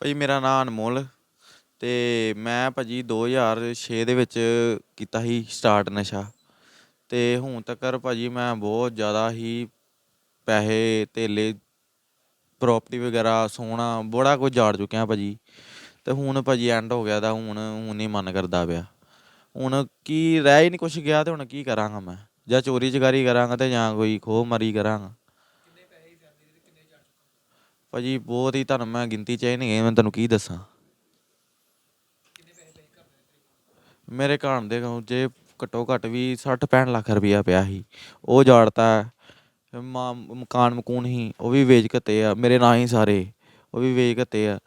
ਭਾਜੀ ਮੇਰਾ ਨਾਮ ਅਨਮੋਲ ਤੇ ਮੈਂ ਭਾਜੀ 2006 ਦੇ ਵਿੱਚ ਕੀਤਾ ਸੀ ਸਟਾਰਟ ਨਸ਼ਾ ਤੇ ਹੁਣ ਤੱਕ ਭਾਜੀ ਮੈਂ ਬਹੁਤ ਜ਼ਿਆਦਾ ਹੀ ਪੈਸੇ ਧੇਲੇ ਪ੍ਰਾਪਰਟੀ ਵਗੈਰਾ, ਸੋਨਾ ਬੜਾ ਕੁਝ ਜਾੜ ਚੁੱਕਿਆ ਭਾਜੀ ਤੇ ਹੁਣ ਭਾਜੀ ਐਂਡ ਹੋ ਗਿਆ ਦਾ ਹੁਣ ਹੁਣ ਨਹੀਂ ਮਨ ਕਰਦਾ ਪਿਆ। ਹੁਣ ਕੀ ਰਹਿ ਹੀ ਨਹੀਂ ਕੁਛ ਗਿਆ ਤੇ ਹੁਣ ਕੀ ਕਰਾਂਗਾ ਮੈਂ? ਜਾਂ ਚੋਰੀ ਚਕਾਰੀ ਕਰਾਂਗਾ ਤੇ ਜਾਂ ਕੋਈ ਖੋਹ ਮਾਰੀ ਕਰਾਂਗਾ। ਭਾਜੀ ਬਹੁਤ ਹੀ ਤੁਹਾਨੂੰ ਮੈਂ ਗਿਣਤੀ ਚ ਨਹੀਂ ਗਏ ਮੈਂ ਤੁਹਾਨੂੰ ਕੀ ਦੱਸਾਂ ਮੇਰੇ ਘਰ ਦੇ ਗਾਉਂ ਜੇ ਘੱਟੋ ਘੱਟ ਵੀ 60 65 ਲੱਖ ਰੁਪਇਆ ਪਿਆ ਸੀ, ਉਹ ਜਾੜਤਾ ਹੈ। ਮਾ- ਮਕਾਨ ਮਕੂਨ ਹੀ ਉਹ ਵੀ ਵੇਚ ਘੱਤੇ ਆ, ਮੇਰੇ ਨਾਂ ਹੀ ਸਾਰੇ, ਉਹ ਵੀ ਵੇਚ ਘੱਤੇ ਆ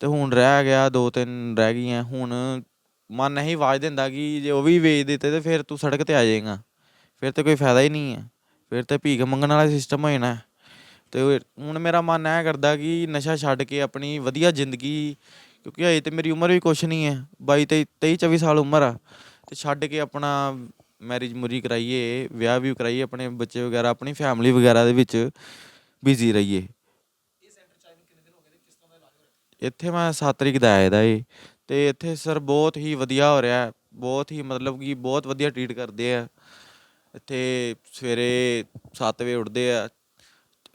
ਤੇ ਹੁਣ ਰਹਿ ਗਿਆ, ਦੋ ਤਿੰਨ ਰਹਿ ਗਈਆਂ, ਹੁਣ ਮਨ ਨਹੀਂ ਆਵਾਜ਼ ਦਿੰਦਾ ਕਿ ਜੇ ਉਹ ਵੀ ਵੇਚ ਦਿੱਤੇ ਤੇ ਫਿਰ ਤੂੰ ਸੜਕ ਤੇ ਆ ਜਾਏਗਾ, ਫਿਰ ਤੇ ਕੋਈ ਫਾਇਦਾ ਹੀ ਨਹੀਂ ਹੈ, ਫਿਰ ਤੇ ਭੀਖ ਮੰਗਣ ਵਾਲਾ ਸਿਸਟਮ ਹੋ ਜਾਣਾ ਹੈ। ਤੇ ਹੁਣ ਮੇਰਾ ਮਨ ਇਹ ਕਰਦਾ ਕਿ ਨਸ਼ਾ ਛੱਡ ਕੇ ਆਪਣੀ ਵਧੀਆ ਜ਼ਿੰਦਗੀ, ਕਿਉਂਕਿ ਹਜੇ ਤੇ ਮੇਰੀ ਉਮਰ ਵੀ ਕੁਛ ਨਹੀਂ ਹੈ 22 23 23 24 ਸਾਲ ਉਮਰ ਆ, ਤੇ ਛੱਡ ਕੇ ਆਪਣਾ ਮੈਰਿਜ ਮੁਰੀ ਕਰਾਈਏ, ਵਿਆਹ ਵੀ ਕਰਾਈਏ ਆਪਣੇ ਬੱਚੇ ਵਗੈਰਾ, ਆਪਣੀ ਫੈਮਿਲੀ ਵਗੈਰਾ ਦੇ ਵਿੱਚ ਬਿਜ਼ੀ ਰਹੀਏ। ਇੱਥੇ ਮੈਂ 7 ਤਰੀਕ ਦਾ ਆਇਆ ਦਾ ਏ ਤੇ ਇੱਥੇ ਸਰ ਬਹੁਤ ਹੀ ਵਧੀਆ ਹੋ ਰਿਹਾ, ਬਹੁਤ ਹੀ ਮਤਲਬ ਕਿ ਬਹੁਤ ਵਧੀਆ ਟਰੀਟ ਕਰਦੇ ਆ। ਇੱਥੇ ਸਵੇਰੇ 7 ਵਜੇ ਉੱਠਦੇ ਆ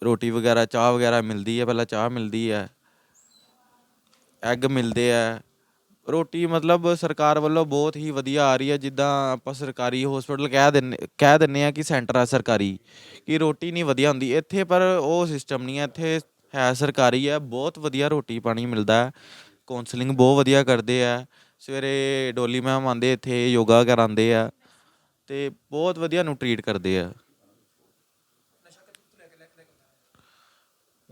ਰੋਟੀ ਵਗੈਰਾ, ਚਾਹ ਵਗੈਰਾ ਮਿਲਦੀ ਹੈ, ਪਹਿਲਾਂ ਚਾਹ ਮਿਲਦੀ ਹੈ। ਐਗ ਮਿਲਦੇ ਹੈ। ਰੋਟੀ ਮਤਲਬ ਸਰਕਾਰ ਵੱਲੋਂ ਬਹੁਤ ਹੀ ਵਧੀਆ ਆ ਰਹੀ ਹੈ, ਜਿੱਦਾਂ ਆਪਾਂ ਸਰਕਾਰੀ ਹਸਪੀਟਲ ਕਹਿ ਦਿੰਨੇ ਕਹਿ ਦਿੰਨੇ ਆ ਕਿ ਸੈਂਟਰ ਆ ਸਰਕਾਰੀ, ਕਿ ਰੋਟੀ ਨਹੀਂ ਵਧੀਆ ਹੁੰਦੀ। ਇੱਥੇ ਪਰ ਉਹ ਸਿਸਟਮ ਨਹੀਂ ਹੈ, ਇੱਥੇ ਹੈ ਸਰਕਾਰੀ ਹੈ, ਬਹੁਤ ਵਧੀਆ ਰੋਟੀ ਪਾਣੀ ਮਿਲਦਾ ਹੈ। ਕਾਉਂਸਲਿੰਗ ਬਹੁਤ ਵਧੀਆ ਕਰਦੇ ਆ ਸਵੇਰੇ ਡੋਲੀ ਮੈਮ ਆਉਂਦੇ, ਇੱਥੇ ਯੋਗਾ ਕਰਾਉਂਦੇ ਆ ਤੇ ਬਹੁਤ ਵਧੀਆ ਨੂੰ ਟਰੀਟ ਕਰਦੇ ਆ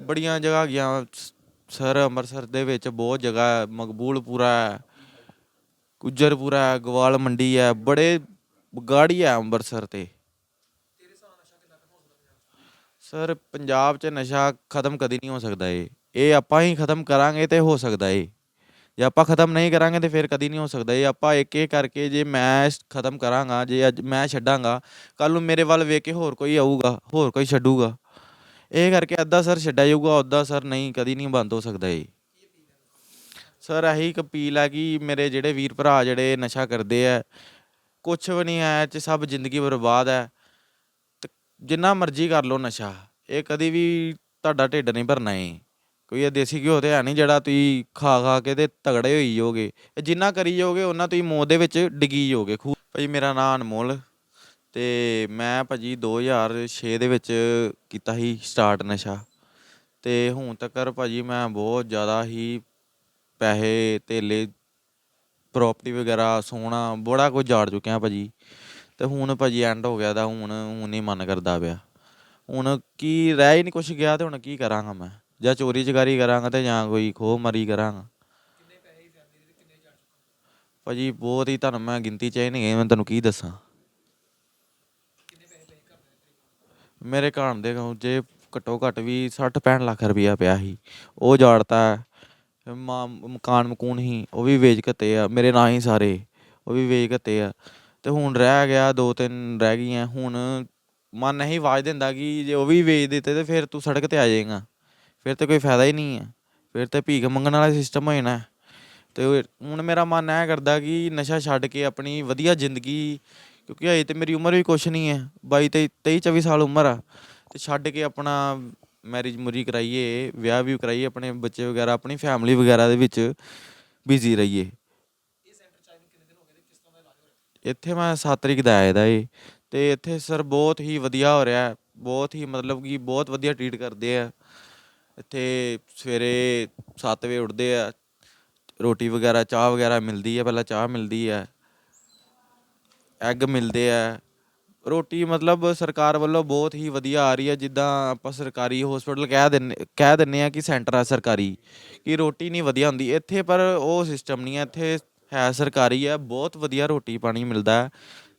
ਬੜੀਆਂ ਜਗ੍ਹਾ ਗਿਆ ਸਰ ਅੰਮ੍ਰਿਤਸਰ ਦੇ ਵਿੱਚ ਬਹੁਤ ਜਗ੍ਹਾ ਹੈ। ਮਕਬੂਲਪੁਰਾ ਹੈ, ਗੁੱਜਰਪੁਰਾ ਹੈ, ਗਵਾਲ ਮੰਡੀ ਹੈ। ਬੜੇ ਗਾੜੀ ਹੈ ਅੰਮ੍ਰਿਤਸਰ ਤੇ। ਸਰ, ਪੰਜਾਬ 'ਚ ਨਸ਼ਾ ਖਤਮ ਕਦੀ ਨਹੀਂ ਹੋ ਸਕਦਾ ਏ। ਇਹ ਆਪਾਂ ਹੀ ਖਤਮ ਕਰਾਂਗੇ ਤੇ ਹੋ ਸਕਦਾ ਏ। ਜੇ ਆਪਾਂ ਖਤਮ ਨਹੀਂ ਕਰਾਂਗੇ ਤੇ ਫਿਰ ਕਦੀ ਨਹੀਂ ਹੋ ਸਕਦਾ ਇਹ ਆਪਾਂ ਇੱਕ ਇੱਕ ਕਰਕੇ ਜੇ ਮੈਂ ਖਤਮ ਕਰਾਂਗਾ, ਜੇ ਅੱਜ ਮੈਂ ਛੱਡਾਂਗਾ ਕੱਲ ਨੂੰ ਮੇਰੇ ਵੱਲ ਵੇਖ ਕੇ ਹੋਰ ਕੋਈ ਆਊਗਾ, ਹੋਰ ਕੋਈ ਛੱਡੂਗਾ। ਇਹ ਕਰਕੇ ਅੱਧਾ ਸਰ ਛੱਡਿਆ ਜਾਊਗਾ ਉੱਦਾਂ ਸਰ ਨਹੀਂ, ਕਦੀ ਨਹੀਂ ਬੰਦ ਹੋ ਸਕਦਾ ਇਹ। ਸਰ ਇਹੀ ਇੱਕ ਅਪੀਲ ਹੈ ਕਿ ਮੇਰੇ ਜਿਹੜੇ ਵੀਰ ਭਰਾ ਜਿਹੜੇ ਨਸ਼ਾ ਕਰਦੇ ਆ, ਕੁਛ ਵੀ ਨਹੀਂ ਹੈ ਇਹ 'ਚ ਸਭ ਜ਼ਿੰਦਗੀ ਬਰਬਾਦ ਹੈ ਤੇ ਜਿੰਨਾ ਮਰਜ਼ੀ ਕਰ ਲਓ ਨਸ਼ਾ, ਇਹ ਕਦੀ ਵੀ ਤੁਹਾਡਾ ਢਿੱਡ ਨਹੀਂ ਭਰਨਾ ਏ ਕੋਈ ਇਹ ਦੇਸੀ ਘਿਓ ਤੇ ਹੈ ਨਹੀਂ ਜਿਹੜਾ ਤੁਸੀਂ ਖਾ ਖਾ ਕੇ ਤੇ ਤਗੜੇ ਹੋਈ ਜਾਓਗੇ। ਇਹ ਜਿੰਨਾ ਕਰੀ ਜਾਓਗੇ, ਉਹਨਾਂ ਤੁਸੀਂ ਮੌਤ ਦੇ ਵਿੱਚ ਡਿੱਗੀ ਜਾਓਗੇ। ਖੂਹ ਭਾਜੀ ਮੇਰਾ ਨਾਮ ਅਨਮੋਲ। ਤੇ ਮੈਂ ਭਾਜੀ 2006 ਦੇ ਵਿੱਚ ਕੀਤਾ ਸੀ ਸਟਾਰਟ ਨਸ਼ਾ। ਤੇ ਹੁਣ ਤੱਕ ਭਾਜੀ ਮੈਂ ਬਹੁਤ ਜ਼ਿਆਦਾ ਹੀ ਪੈਸੇ ਧੇਲੇ ਪ੍ਰਾਪਰਟੀ ਵਗੈਰਾ, ਸੋਨਾ ਬੜਾ ਕੁਝ ਜਾੜ ਚੁੱਕਿਆ ਭਾਜੀ। ਤੇ ਹੁਣ ਭਾਜੀ ਐਂਡ ਹੋ ਗਿਆ ਦਾ ਹੁਣ ਹੁਣ ਨਹੀਂ ਮਨ ਕਰਦਾ ਪਿਆ। ਹੁਣ ਕੀ ਰਹਿ ਹੀ ਨਹੀਂ ਕੁਛ ਗਿਆ ਤੇ ਹੁਣ ਕੀ ਕਰਾਂਗਾ ਮੈਂ? ਜਾਂ ਚੋਰੀ ਚਕਾਰੀ ਕਰਾਂਗਾ ਤੇ ਜਾਂ ਕੋਈ ਖੋਹ ਮਾਰੀ ਕਰਾਂਗਾ। ਭਾਜੀ ਬਹੁਤ ਹੀ ਤੁਹਾਨੂੰ ਮੈਂ ਗਿਣਤੀ ਚ ਨਹੀਂ ਮੈਂ ਤੁਹਾਨੂੰ ਕੀ ਦੱਸਾਂ। ਮੇਰੇ ਘਰ ਦੇ ਜੇ ਘੱਟੋ ਘੱਟ ਵੀ 60 65 ਲੱਖ ਰੁਪਇਆ ਪਿਆ ਸੀ, ਉਹ ਜਾੜਤਾ ਹੈ। ਮਾ- ਮਕਾਨ ਮਕੂਨ ਹੀ ਉਹ ਵੀ ਵੇਚ ਘੱਤੇ ਆ, ਮੇਰੇ ਨਾਂ ਹੀ ਸਾਰੇ, ਉਹ ਵੀ ਵੇਚ ਘੱਤੇ ਆ ਅਤੇ ਹੁਣ ਰਹਿ ਗਿਆ, ਦੋ ਤਿੰਨ ਰਹਿ ਗਈਆਂ, ਹੁਣ ਮਨ ਇਹੀ ਆਵਾਜ਼ ਦਿੰਦਾ ਕਿ ਜੇ ਉਹ ਵੀ ਵੇਚ ਦਿੱਤੇ ਤਾਂ ਫਿਰ ਤੂੰ ਸੜਕ ਤੇ ਆ ਜਾਏਗਾ ਫਿਰ ਤਾਂ ਕੋਈ ਫਾਇਦਾ ਹੀ ਨਹੀਂ ਹੈ ਫਿਰ ਤਾਂ ਭੀਖ ਮੰਗਣ ਵਾਲਾ ਸਿਸਟਮ ਹੋ ਜਾਣਾ ਅਤੇ ਹੁਣ ਮੇਰਾ ਮਨ ਇਹ ਕਰਦਾ ਕਿ ਨਸ਼ਾ ਛੱਡ ਕੇ ਆਪਣੀ ਵਧੀਆ ਜ਼ਿੰਦਗੀ ਕਿਉਂਕਿ ਅਜੇ ਤੇ ਮੇਰੀ ਉਮਰ ਵੀ ਕੁਛ ਨਹੀਂ ਹੈ 22 23 23 24 ਸਾਲ ਉਮਰ ਆ। ਤੇ ਛੱਡ ਕੇ ਆਪਣਾ ਮੈਰਿਜ ਮੁਰੀ ਕਰਾਈਏ, ਵਿਆਹ ਵੀ ਕਰਾਈਏ ਆਪਣੇ ਬੱਚੇ ਵਗੈਰਾ, ਆਪਣੀ ਫੈਮਿਲੀ ਵਗੈਰਾ ਦੇ ਵਿੱਚ ਬਿਜ਼ੀ ਰਹੀਏ। ਇੱਥੇ ਮੈਂ 7 ਤਰੀਕ ਦਾ ਆਇਆ ਦਾ ਏ ਤੇ ਇੱਥੇ ਸਰ ਬਹੁਤ ਹੀ ਵਧੀਆ ਹੋ ਰਿਹਾ, ਬਹੁਤ ਹੀ ਮਤਲਬ ਕਿ ਬਹੁਤ ਵਧੀਆ ਟਰੀਟ ਕਰਦੇ ਆ। ਇੱਥੇ ਸਵੇਰੇ 7 ਵਜੇ ਉੱਠਦੇ ਆ, ਰੋਟੀ ਵਗੈਰਾ, ਚਾਹ ਵਗੈਰਾ ਮਿਲਦੀ ਹੈ ਪਹਿਲਾਂ ਚਾਹ ਮਿਲਦੀ ਹੈ ਐਗ ਮਿਲਦੇ ਆ। ਰੋਟੀ ਮਤਲਬ ਸਰਕਾਰ ਵੱਲੋਂ ਬਹੁਤ ਹੀ ਵਧੀਆ ਆ ਰਹੀ ਹੈ। ਜਿੱਦਾਂ ਆਪਾਂ ਸਰਕਾਰੀ ਹਸਪੀਟਲ ਕਹਿ ਦਿੰਨੇ ਕਹਿ ਦਿੰਨੇ ਆ ਕਿ ਸੈਂਟਰ ਆ ਸਰਕਾਰੀ, ਕਿ ਰੋਟੀ ਨਹੀਂ ਵਧੀਆ ਹੁੰਦੀ। ਇੱਥੇ ਪਰ ਉਹ ਸਿਸਟਮ ਨਹੀਂ ਹੈ। ਇੱਥੇ ਹੈ ਸਰਕਾਰੀ ਹੈ। ਬਹੁਤ ਵਧੀਆ ਰੋਟੀ ਪਾਣੀ ਮਿਲਦਾ ਹੈ।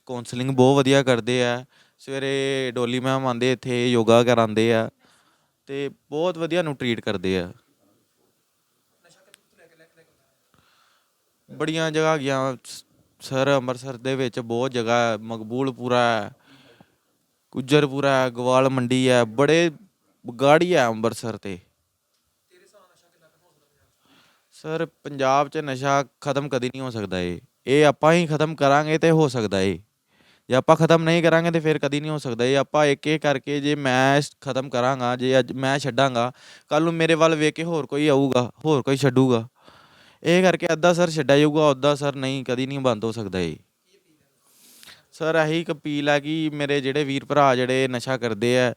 ਕਾਉਂਸਲਿੰਗ ਬਹੁਤ ਵਧੀਆ ਕਰਦੇ ਆ। ਸਵੇਰੇ ਡੋਲੀ ਮੈਮ ਆਉਂਦੇ, ਇੱਥੇ ਯੋਗਾ ਕਰਾਉਂਦੇ ਆ ਤੇ ਬਹੁਤ ਵਧੀਆ ਨੂੰ ਟਰੀਟ ਕਰਦੇ ਆ। ਬੜੀਆਂ ਜਗ੍ਹਾ ਗਿਆ ਸਰ, ਅੰਮ੍ਰਿਤਸਰ ਦੇ ਵਿੱਚ ਬਹੁਤ ਜਗ੍ਹਾ ਹੈ, ਮਕਬੂਲਪੁਰਾ ਹੈ, ਗੁੱਜਰਪੁਰਾ ਹੈ, ਗਵਾਲ ਮੰਡੀ ਹੈ, ਬੜੇ ਗਾੜੀ ਹੈ ਅੰਮ੍ਰਿਤਸਰ ਤੇ। ਸਰ, ਪੰਜਾਬ 'ਚ ਨਸ਼ਾ ਖਤਮ ਕਦੀ ਨਹੀਂ ਹੋ ਸਕਦਾ ਏ। ਇਹ ਆਪਾਂ ਹੀ ਖਤਮ ਕਰਾਂਗੇ ਤੇ ਹੋ ਸਕਦਾ ਏ। ਜੇ ਆਪਾਂ ਖਤਮ ਨਹੀਂ ਕਰਾਂਗੇ ਤੇ ਫਿਰ ਕਦੀ ਨਹੀਂ ਹੋ ਸਕਦਾ ਇਹ ਆਪਾਂ ਇੱਕ ਇੱਕ ਕਰਕੇ ਜੇ ਮੈਂ ਖਤਮ ਕਰਾਂਗਾ, ਜੇ ਅੱਜ ਮੈਂ ਛੱਡਾਂਗਾ ਕੱਲ ਨੂੰ ਮੇਰੇ ਵੱਲ ਵੇਖ ਕੇ ਹੋਰ ਕੋਈ ਆਊਗਾ, ਹੋਰ ਕੋਈ ਛੱਡੂਗਾ। ਇਹ ਕਰਕੇ ਅੱਧਾ ਸਰ ਛੱਡਿਆ ਜਾਊਗਾ ਉੱਦਾਂ ਸਰ ਨਹੀਂ, ਕਦੀ ਨਹੀਂ ਬੰਦ ਹੋ ਸਕਦਾ ਇਹ। ਸਰ ਇਹੀ ਇੱਕ ਅਪੀਲ ਹੈ ਕਿ ਮੇਰੇ ਜਿਹੜੇ ਵੀਰ ਭਰਾ ਜਿਹੜੇ ਨਸ਼ਾ ਕਰਦੇ ਆ,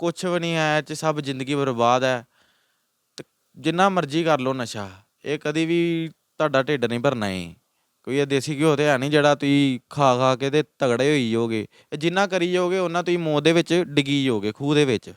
ਕੁਛ ਵੀ ਨਹੀਂ ਹੈ ਇਹ 'ਚ ਸਭ ਜ਼ਿੰਦਗੀ ਬਰਬਾਦ ਹੈ ਤੇ ਜਿੰਨਾ ਮਰਜ਼ੀ ਕਰ ਲਓ ਨਸ਼ਾ, ਇਹ ਕਦੀ ਵੀ ਤੁਹਾਡਾ ਢਿੱਡ ਨਹੀਂ ਭਰਨਾ ਏ ਕੋਈ ਇਹ ਦੇਸੀ ਘਿਓ ਤੇ ਹੈ ਨਹੀਂ ਜਿਹੜਾ ਤੁਸੀਂ ਖਾ ਖਾ ਕੇ ਤੇ ਤਗੜੇ ਹੋਈ ਜਾਓਗੇ। ਇਹ ਜਿੰਨਾ ਕਰੀ ਜਾਓਗੇ, ਉਹਨਾਂ ਤੁਸੀਂ ਮੌਤ ਦੇ ਵਿੱਚ ਡਿੱਗੀ ਜਾਓਗੇ, ਖੂਹ ਦੇ ਵਿੱਚ।